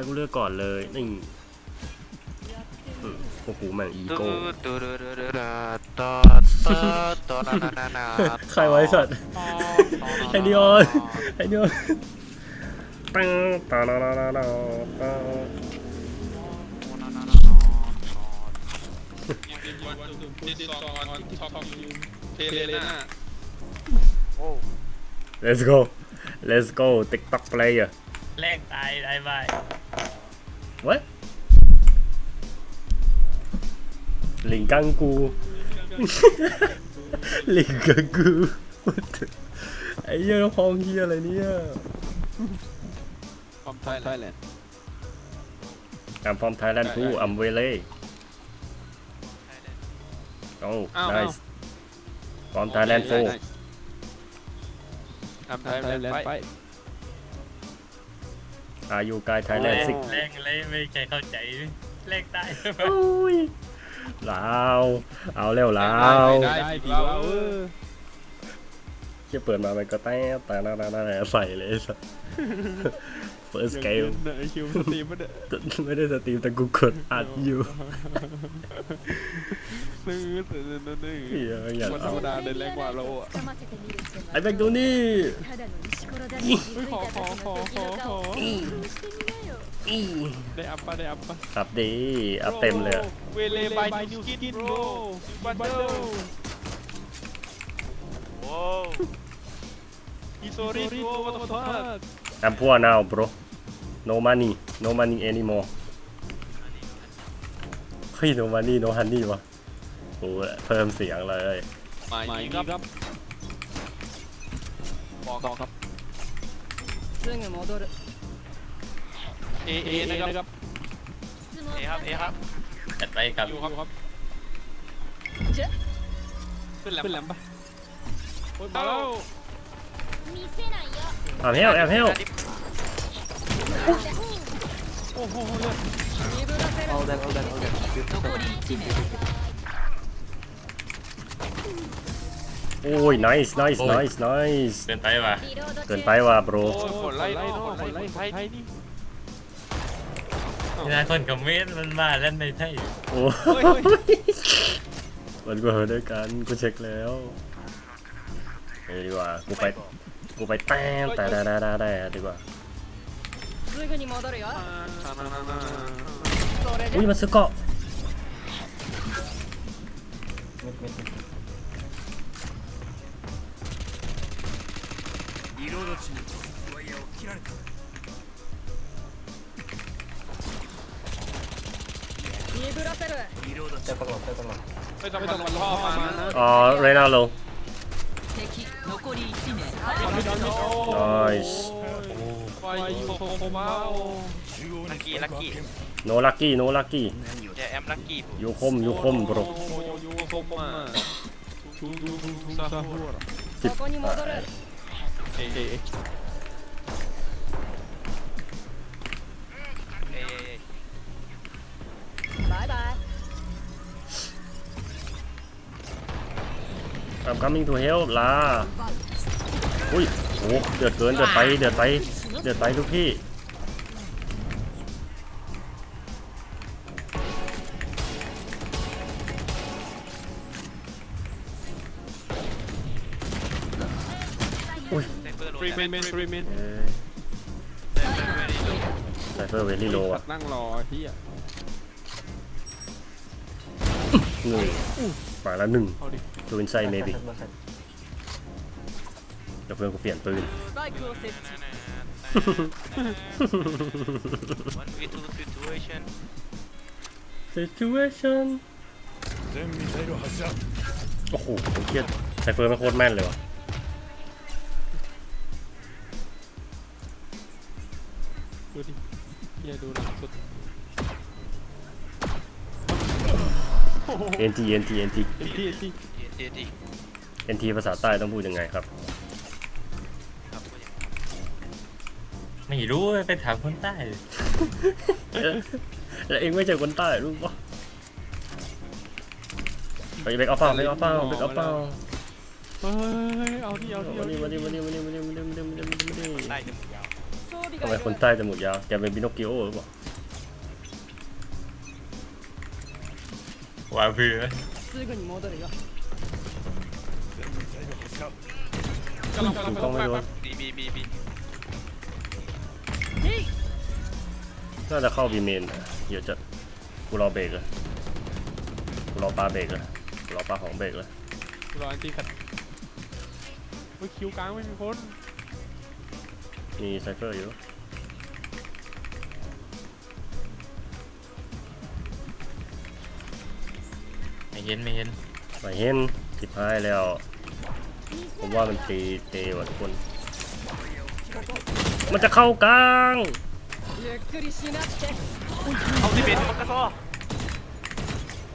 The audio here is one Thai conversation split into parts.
แล้วกูเลือกก่อนเลยนี่อืมพวกกูแม่งอีโก้ตูดูดูดูดูตอตอตอนานานานาใครไว้สัตว์ไอ้นิออนไอ้นิออนปังตาลาลาลาลาตา This song on TikTok you play Lena โอ้ let's go let's go TikTok player แรกตายได้บาย what ลิงกังกูลิงกังกู What the- ไอ้เหี้ยพองเหี้ยอะไรเนี่ย from Thailand I'm from Thailand too I'm Vele oh อ้าว nice from Thailand too I'm Thailand fight are you guys Thailand แร six งแรงเลยไม่ใช่เข้าใจแรกตายโอ้ยลาวเอาเร็วลาวได้ได้ดีว่าเออเชี่ยเปิดมามันก็แต้แต่นานานาใส่เลย เฟิร์สเกลไม่ได้สตรีมแต่กูกดอัดอยู่ได้สตรีมแต่กูกดอัดอยู่นึกนึกนึกนึกวันธรรมดาเดินแรงกว่าเราอะไอแบกดูนี่ขอขอขอขอขอได้อัพปะได้อัพปะอัพดีอัพเต็มเลยเวเลบายนิวสกินโรบันเดลโว้อีโซริโกวัตถุธาตุ I'm poor now bro no money no money anymore เฮ้ย no money no honey วะโอ้เพิ่มเสียงเลยมายนี้ครับบอกครับซึ่งโมดลเอเอนะครับเอครับเอครับจัดไปครับอยู่ครับขึ้นแหลมขึ้นแหลมปะโอ้ยเ I'm help, I'm help. All that, all that, all เกินไปว่ะ เกินไปว่ะ bro โอ้ยคนไล่โน่คนไล่คนไทยนี่มันมาเล่นในไทยโอ้ยมันก็เหินด้วยกันกูเช็คแล้วไปดีกว่ากูไป กูไปแต้มแต่ได้ได้ได้ดีกว่าอุ้ยมาซื้อเกาะリロード中ワイヤーを切られた鈍らせるリロードอดไปตลอด ไม่ต้องมันรอบมานะอ๋อเรน่าโล 나이스 ไฟโคโคมาโอลักกี้ลักกี้ 노 락기 노 락기 เดี๋ยวแอมลักกี้ 요콤 요콤 브로 โยโยโคมาทูทูทูทู,อเ coming to help ลาอุ้ยโอ้เดือดเกินเดือดไปเดือดไปเดือดไปทุกพี่ไซเฟอร์โรฟรีเมนเมนฟรีเมนเอ้ยไซเฟอร์เวลี่โลอะนั่งรอที่อะหนึ่ง ฝ่ายละหนึ่งดูอินไซด์เมบิแต่เพื่อนกูเปลี่ยนปืน situation โอ้โหเครียดไซเฟอร์ไม่งโคตรแม่นเลยว่ะ ดูดิเฮียดูหลัสุด NT NT NT เอ็นที่เอ็นที่เอที NT ภาษาใต้ต้องพูดยังไงครับครับ ไม่รู้ไปถามคนใต้ แล้วเองไม่ใช่คนใต้รู้ปะไปเบกเอาเปล่าเบกเอาเปล่าเบกเอาเปล่าเฮ้ยเอาที่เอาที่มาเอาดิที่มาดิมาดิมาดิมาดิมาดิมาดิมาดิมาดิมาดิได้จมูกยาว装備ทำไมคนใต้จมูกยาวแกเป็นบิโนกิโอหรือเปล่า ว่าเบื่อกำลังกำลังถูกต้องไหมวะบีบีบีบีน่าจะเข้าบีเมนอะเดี๋ยวจะกูรอเบรกเลยกูรอปลาเบรกเลยกูรอปลาของเบรกเลยรออันตีขัดเฮ้ยคิวกลางไม่มีคนมีไซเฟอร์อยู่ ไม่เห็นไม่เห็นไม่เห็นสิบห้ายแล้ว ผมว่ามันตีเตะวัดคน มันจะเข้ากลางเอาที่เป็นมักกะซอ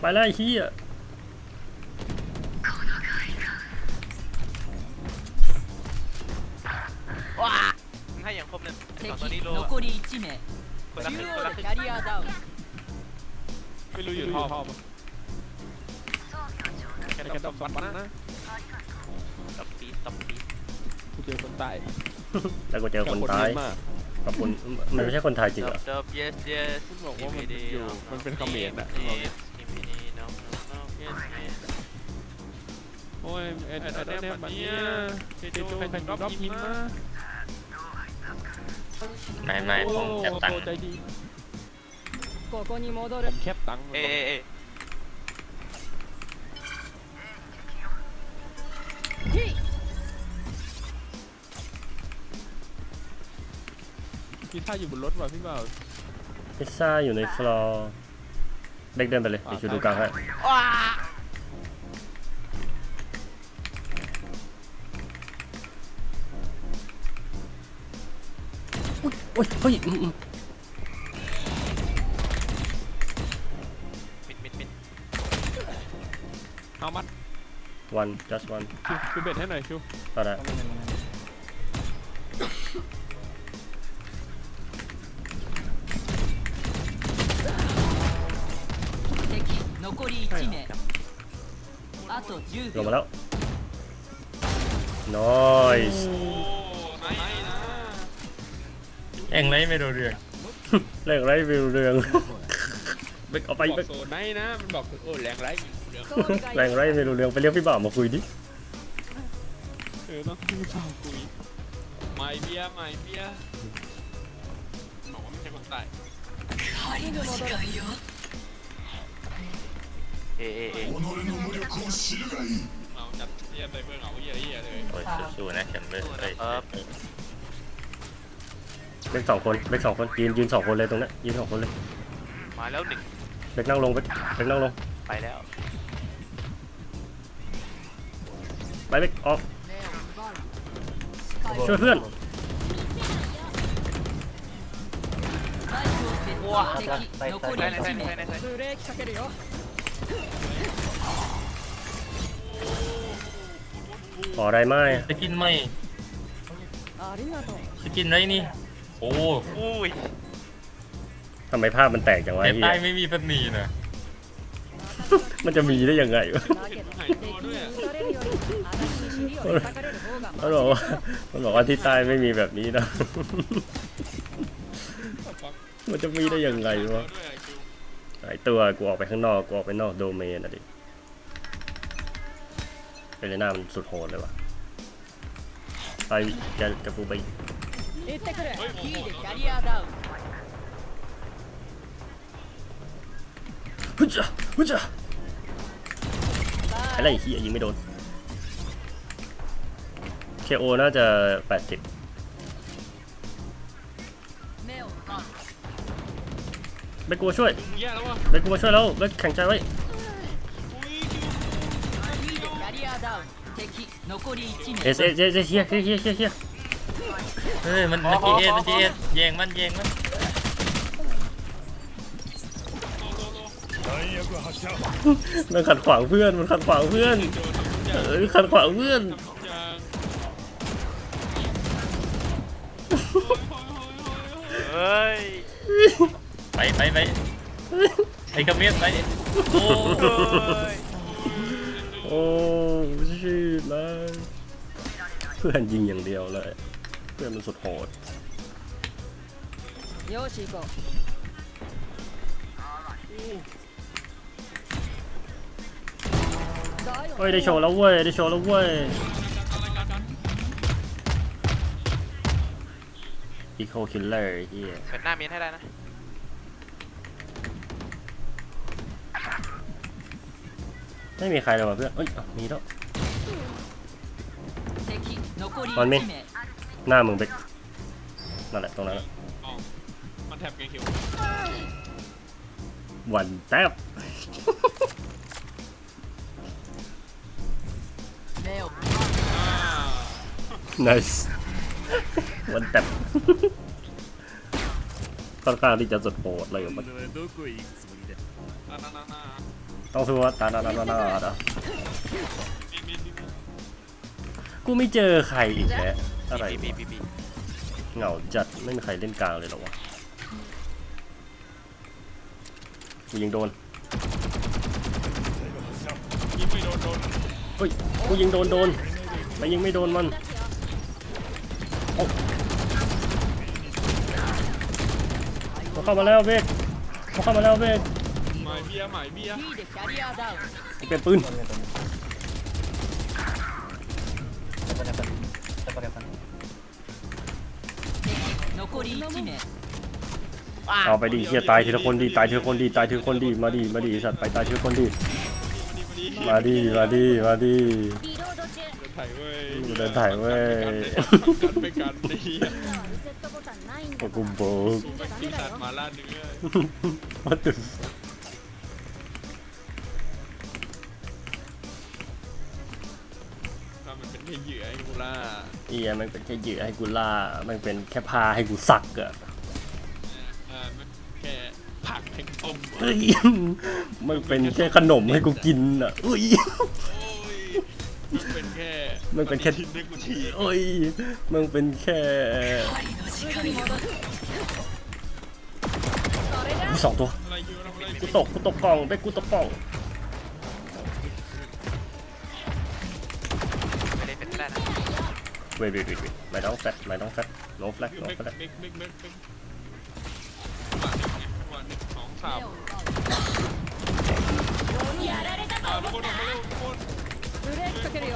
ไปไล่เฮียว้าให้อย่างครบเลยตอนนี้โลคนละคนละไม่รู้อยู่ท่อ ไปกันตบฟันนะตบปีตบปีกูเจอคนตายแล้วกูเจอคนตายขอบคุณมันไม่ใช่คนไทยจริงเหรอ ดบ yes yes คุณบอกว่ามันอยู่มันเป็นเขมรอะโอ้ยเอ็ดเอ็ดเอ็ดแบบนี้เจจแผ่นรับหิมาไม่ไม่ผมจะตังค์ผมแคปตังค์เอเพี่ท่าอยู่บนรถว่ะพี่บ่าวพิซซ่าอยู่ในฟลอร์เด็กเดินไปเลยเดี๋ยวชูดูกลางให้ว้าโอ้ยเฮ้ยอืมอืมมิดมิดมิดเอามัด one just one คิวคิวเบ็ดให้หน่อยคิว ก็ได้ 残り1名あと10 ลง 秒 มาแล้ว nice เองไรไม่รู้เรื่อง เรื่องไรวิวเรือง เบกเอาไป บอก เบก โซนไหนนะมันบอกโอ้แรงไรเดี๋ยว แรงไรไม่รู้เรื่องไปเรียกพี่บ่าวมาคุยดิ เออต้องพี่บ่าวคุยไม่เบียร์ไม่เบียร์บอกว่าไม่ใช่คนใต้ เอเอเอเราจัดเยี่ยมไลเพื่อนเหงาเยี่ยเยี่ยเลยโอ้ยสู้ๆนะแชมเบอร์เอ้ยเล็กสองคนเล็กสองคนยืนยืนสองคนเลยตรงนี้ยืนสองคนเลยมาแล้วหนึ่งเล็กนั่งลงเล็กนั่งลงไปแล้วไปเล็กออกช่วยเพื่อนว้าวใส่ใส่ใส่ใส่ใส่ ขออะไรไม่ะกินไม่ะกินไรนี่ โอ้โหยทำไมภาพมันแตกจังวะเก็บพี่ได้ไม่มีปันีนะมันจะมีได้ยังไงวะมับอกว่ามันบอกว่าที่ใต้ไม่มีแบบนี้นะ มันจะมีได้ยังไงวะ ตัวกูออกไปข้างนอกกูออกไปนอกโดเมนอะดิเอเลน่ามันสุดโหดเลยว่ะไปจะจะกูไปฮึ่ยจ้าฮึ่ยจ้าอะไรเฮียยิงไม่โดนเคโอน่าจะแปดสิบ เบกกูมาช่วยแย่แล้วเบกกูมาช่วยแล้วเบกแข็งใจไว้เอสเอสเอสเอสเฮียเฮียเฮียเฮียเฮียเฮ้ยมันมันจีเอสมันจีเอสแยงมันแยงมันมันขัดขวางเพื่อนมันขัดขวางเพื่อนเออขัดขวางเพื่อนเฮ้ย ไปไปไปไอ้กระเมียนไปโอ้ เฮ้ย โอ้ชิดเลยเพื่อนยิงอย่างเดียวเลย เพื่อนมันสุดโหด よし行こう เฮ้ยได้โชว์แล้วเว้ยได้โชว์แล้วเว้ยอีโคคิลเลอร์เฮีย เป็นหน้าเมียนให้ได้นะ ไม่มีใครเลยว่ะเพื่อนเอ้ยมีแล้วมันมีหน้ามึงเบกนั่นแหละตรงนั้นมันแทบกันคิววันแทบนิสวันแทบค่อนข้างที่จะสุดโหดเลยมัน ต้องสู้ว่าตาดาดาดาดาดามีมีมีมีกูไม่เจอใครอีกแล้วอะไรบีบีวะบีบีเหงาจัดไม่มีใครเล่นกลางเลยเหรอวะกูยิงโดนยิงไม่โดนโดนเฮ้ยกูยิงโดนโดนแต่ยิงไม่โดนมันโอ้เข้ามาแล้วเวกเข้ามาแล้วเวกบียร์หมายเบียร์ B でキャリアダウン กูเปลี่ยนปืน 残り1名 เอาไปดิเฮียตายทีละคนดิตายทีละคนดิตายทีละคนดิมาดิมาดิสัตว์ไปตายทีละคนดิมาดิมาดิมาดิ リロード中 เดินถ่ายเว้ย เดินถ่ายเว้ย กันไปกันไอ้เหี้ย リセットボタンないんだ โอ้กูโบก กูเป็นปีศาจมาล่าเนื้อ วัดตึง ล่าเอียมันเป็นแค่เหยื่อให้กูล่า มันเป็นแค่พาให้กูสักอะอ่ามันแค่ผักแห่งต้มเฮ้ยมันเป็นแค่ขนมให้กูกินอะอุ้ย โอ้ยมันเป็นแค่มันเป็นแค่ชิ้นให้กูฉีก โอ้ยมันเป็นแค่มีสองตัวอะไรอยู่ทำอะไรอกูยู่ตกกูตกกล่องไปกูตกกล่อง เวทเวทเวทเวทไม่ต้องแฟตไม่ต้องแฟตโนแฟลกโน เบ๊ก แฟลก เบ๊กเบ๊กเบ๊กเบ๊กวันหนึ่งสองสาม やられた อ่าทุกคนออกมาเร็วทุกคน ブレーキかけるよ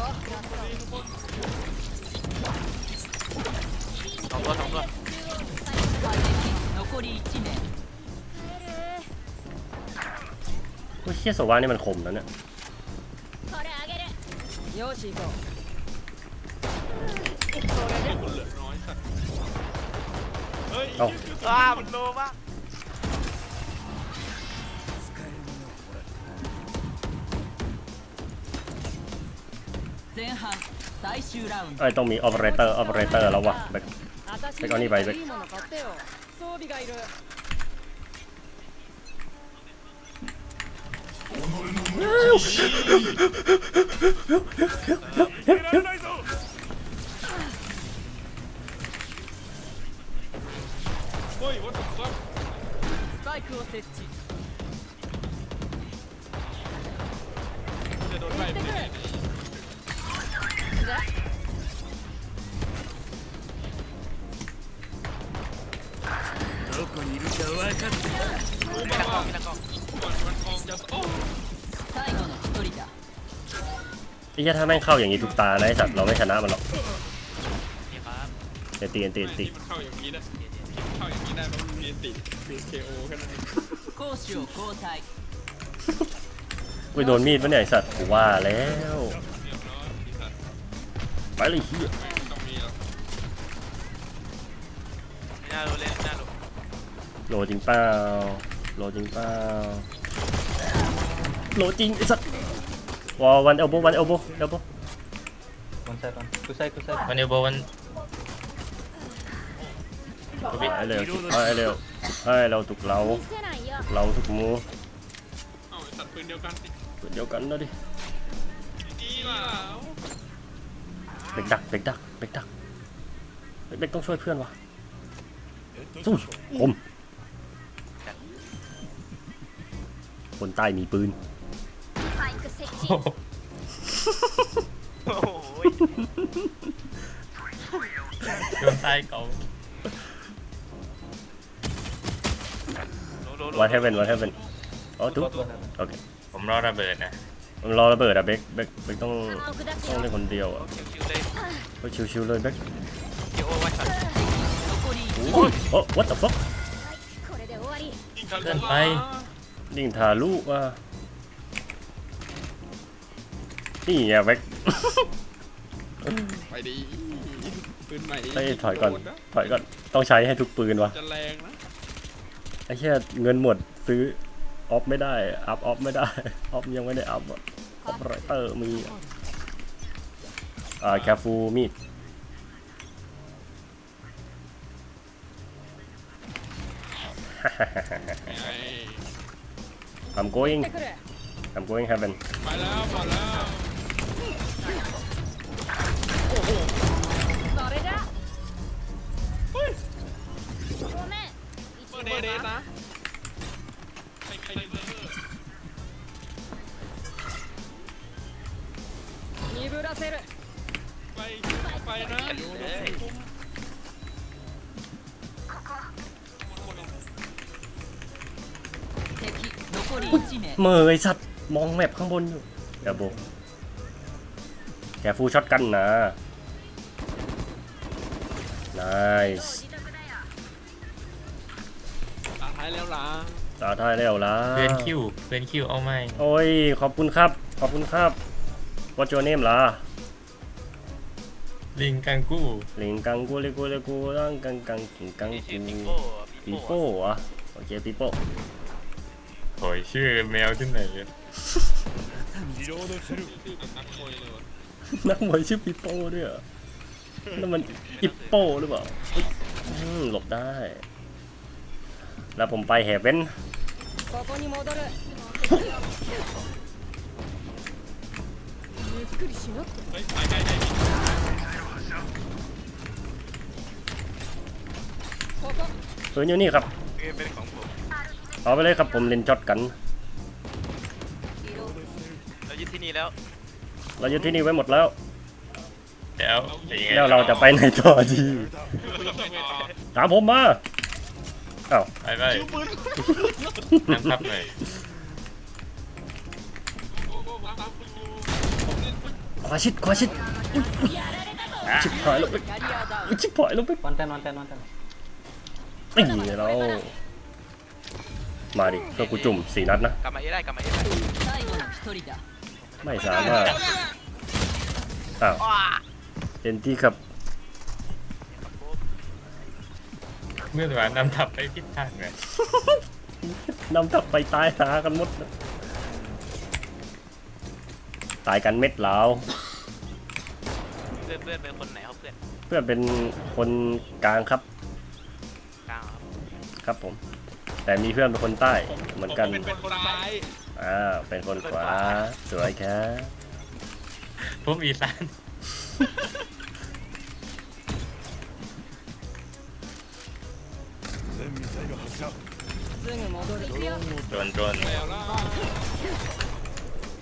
สองตัวสองตัว 残り1名 โอ้ยเฮียสวานี่มันคมแล้วเนี่ย これあげるよし行こう คนเหลือน้อยสัตว์เฮ้ย เอ้า อ้ามันโลมาก 前半最終ラウンド ไอ้ยต้องมีออเปอเรเตอร์ออเปอเรเตอร์แล้ววะแบก 私てか二倍でいいもの買ってよ装備がいる เฮ้ ยวัดตัว スパイクを設置 จะโดนไล่ไปไหน มีนักกล้องมีนักกล้อง ก่อนมันคองจะโอ้ 最後の1人だ ไอ้เหี้ยถ้าแม่งเข้าอย่างนี้ทุกตานะไอ้สัตว์เราไม่ชนะมันหรอก นี่ครับ เตตีนตีนตี ที่มันเข้าอย่างนี้นะเข้าอย่างนี้ได้เพราะมันมีติดคือ KO แค่นั้นเอง 攻守を交代 กูโดนมีดปะเนี่ยไอ้สัตว์กูว่าแล้ว เรียบร้อยปีศาจ ไปเลยเฮีย ไม่ต้องมีหรอก ไม่น่ารู้เลยไม่น่ารู้ โหลจริงเปล่าโหลจริงเปล่าโหลจริงไอ้สัตว์วอวันเอลโบวันเอลโบเอลโบ One side, one. Two side, two side. วันเอลโบวัน ไอ้เร็วไอ้เร็วไอ้เราถูกเราเราถูกมูเอาตัดปืนเดียวกันสิปืนเดียวกันนะดิดีว่ะเบกดักเบกดักเบกดักเบกต้องช่วยเพื่อนวะสู้คมคนใต้มีปืนโอ้ยคนใต้เขา วัดให้เป็นวัดให้เป็นอ๋อทุกโอเคผมรอระเบิดนะผมรอระเบิดอะเบกเบคเบคต้องต้องเล่นคนเดียวอะชิวยก็ชิวๆเลยเบคเดี๋ยโอ้ไกโอ้ย what the fuck เกินไปยิงทาลุว่ะนี่อะเบกไปดีปืนใหม่ไอ้ถอยก่อนถอยก่อนต้องใช้ให้ทุกปืนวะจะแรงนะ ไอ้แค่เงินหมดซื้อออฟไม่ได้ อัพออฟไม่ได้ ออฟยังไม่ได้อัพออฟไรเตอร์มีอ่าแคฟูมีด I'm going I'm going heaven ไปแล้วไปแล้ว เดสนะนิบุระเซลไปไปนะเมยไอสัตว์มองแมพข้างบนอยู่อย่าโบกแกฟูช็อตกันนะ nice ท้ายแล้วล่ะตาท้ายแล้วล่ะเพื่อนคิวเพื่อนคิวเอาไหมโอ้ยขอบคุณครับ ขอบคุณครับ What's your name ล่ะลิงกังกู้ลิงกังกูเลกูเลกูรังกังกังกิงกังนี่ชื่อกูปิโป้ปีโป้เหรอะโอเคปีโป้โอยชื่อแมวที่ไหนอะชื่อแบบนักมวยเลยวะนักมวยชื่อปีโป้ด้วยเหรอนั่นมันอิปโป้หรือเปล่าเฮ้ยอืมหลบได้ แล้วผมไปเหเว้นส่วนอยู่นี่ครับเอาไปเลยครับผมเล่นช็อตกัน เรายึดที่นี่แล้ว เรายึดที่นี่ไว้หมดแล้ว แล้วแล้วเราจะไปไหนต่อดี ตามผมมา อาวไปไปจิ้วพับหน่อยขวาชิดขวาชิดชิบหายลงไปชิบหายลงไปวันแตนวันแตนวันแตนไม่มีแล้ว มาดิก็กูจุ่มสี่นัดนะ กลับมาเอได้กลับมาเอไม่สามารถอ้าวเอ็นที่ครับ เมื่อวานน้ำทับไปพิษทางเลยนำทับไปตายหากันหมดนะตายกันเม็ดแล้ว เพื่อนเพื่อนเป็นคนไหนเขาเพื่อนเพื่อนเป็นคนกลางครับ กลางครับครับผม แต่มีเพื่อนเป็นคนใต้เหมือนกัน ผมเป็นคนซ้าย อ่า เป็นคนขวา สวยแค่ผมอีสาน すぐ戻る行くよ โดนโดน แล้วล่ะ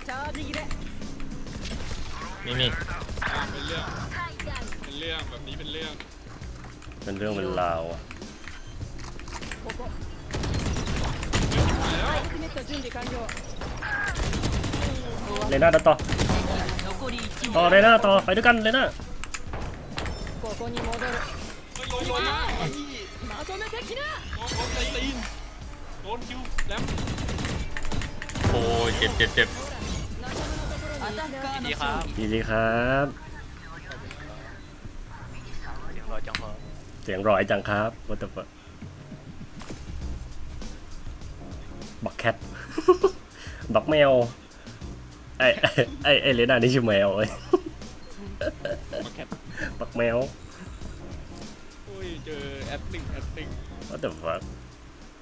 チャージ切れ นี่นี่ อ่าเป็นเรื่องเป็นเรื่องแบบนี้เป็นเรื่อง เป็นเรื่องเป็นราวอะ ここ ไปแล้ว ネット準備完了 เลน่าต่อ 残り1 ต่อ 名 เลน่าต่อไปด้วยกันเลน่า ここに戻る เฮ้ยโดนโดนโดน まとめてきな โดนตีนโ โอ้ยเจ็บเจ็บเจ็บดีครับดีครับ เสียงรอจังหวะเสียงร้อยจังครับ what the fuck บักแคท บักแมว ไอไอไอเลน่านี่ชื่อแมวเลยบักแคทบักแมวอุ้ยเจอแอดลิงแอดลิง what the fuck